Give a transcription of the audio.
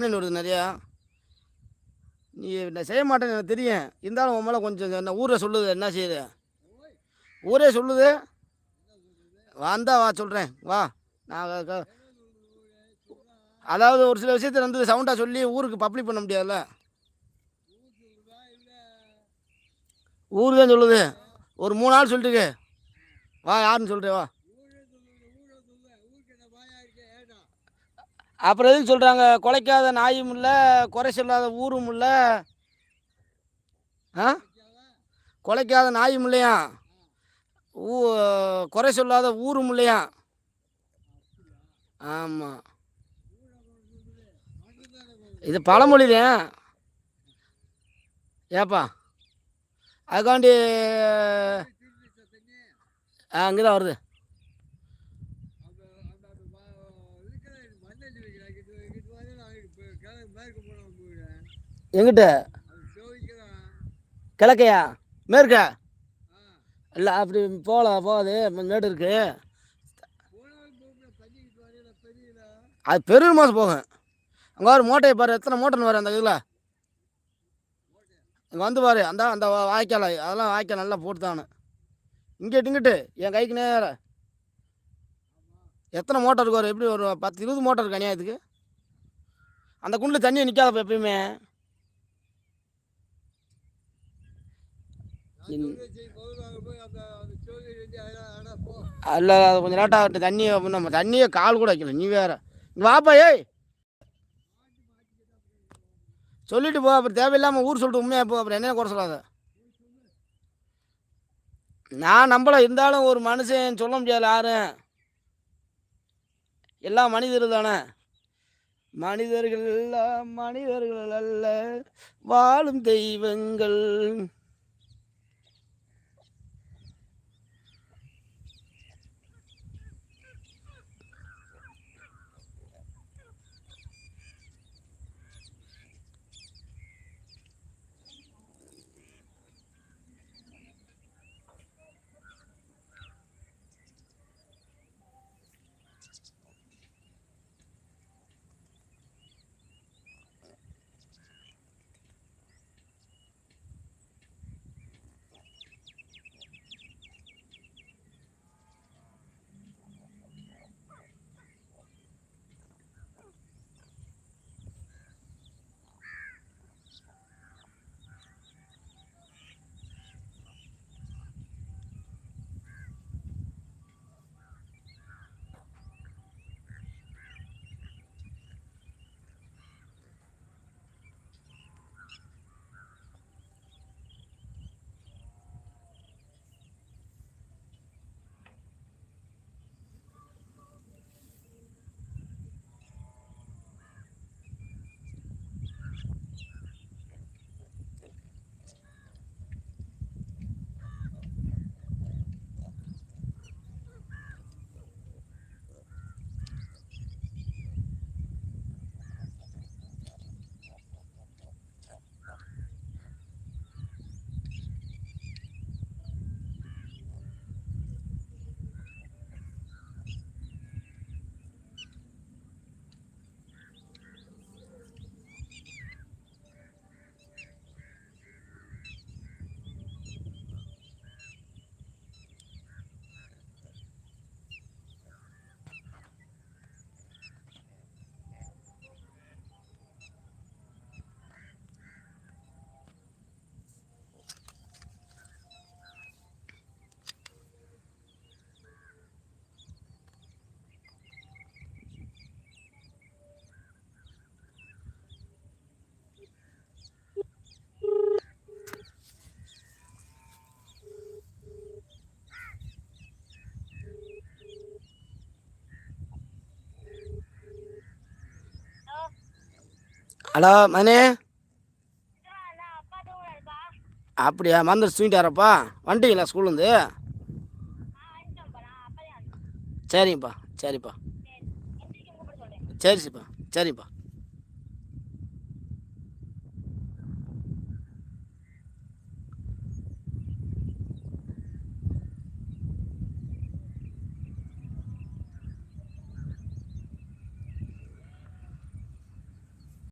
Complaint வருது நிறையா. நீ நான் செய்ய மாட்டேன்னு எனக்கு தெரியும். இருந்தாலும் உன் மேலே கொஞ்சம் என்ன ஊரை சொல்லுது என்ன செய்யுது? ஊரே சொல்லுது. வந்தா வா சொல்கிறேன் வா. நான் க- அதாவது ஒரு சில விஷயத்தில் வந்து சவுண்டாக சொல்லி ஊருக்கு பப்ளிக் பண்ண முடியாதுல்ல? ஊர் தான் சொல்லுது. ஒரு மூணு நாள் சொல்லிட்டு வா யாருன்னு சொல்கிறேன் வா. அப்புறம் எதுக்கு சொல்கிறாங்க குலைக்காத நாயும் இல்லை குறை சொல்லாத ஊரும் இல்லை. ஆ? குலைக்காத நாயும் இல்லையா? ஊ குறை சொல்லாத ஊரும் இல்லையா? ஆமாம் இது பழமொழிதான் ஏப்பா? அதுக்காண்டி அங்கே தான் வருது. எங்கிட்ட? கிழக்கையா? மேற்க? இல்லை அப்படி போகலாம் போகாது. மேடு இருக்கு. அது பெரிய மாதம் போகும். அங்கே ஒரு மூட்டையை பாரு. எத்தனை மூட்டைன்னு பாரு அந்த இதில். இங்கே வந்து பாரு அந்த அந்த வாய்க்கால் அதெல்லாம் வாய்க்கால் நல்லா போட்டு தானே இங்கிட்டு இங்கிட்டு. என் கைக்கு நேர. எத்தனை மோட்டர் இருக்கு எப்படி ஒரு பத்து இருபது மோட்டர் இருக்கு அநியாயத்துக்கு? அந்த குண்டில் தண்ணி நிற்காதப்ப எப்பயுமே. அல்ல அது கொஞ்சம் லேட்டாக ஆகட்டும். தண்ணியை நம்ம தண்ணியை கால் கூட வைக்கல. நீ வேற. வாப்பா ஏய். சொல்லிட்டு போ அப்புறம் தேவையில்லாமல் ஊர் சொல்லிட்டு உண்மையாக போ அப்புறம் என்ன குறை சொல்லாத. நான் நம்பல இருந்தாலும் ஒரு மனுஷன் சொல்ல முடியாது யாரும் எல்லாம் மனிதர் தானே. மனிதர்கள் எல்லாம் மனிதர்கள் அல்ல. வாழும் தெய்வங்கள். ஹலோ மணி. அப்படியா மந்திர தூங்கிட்டாரப்பா? வந்துட்டீங்களா ஸ்கூல்லேருந்து? சரிங்கப்பா சரிப்பா. சரி சரிப்பா சரிப்பா.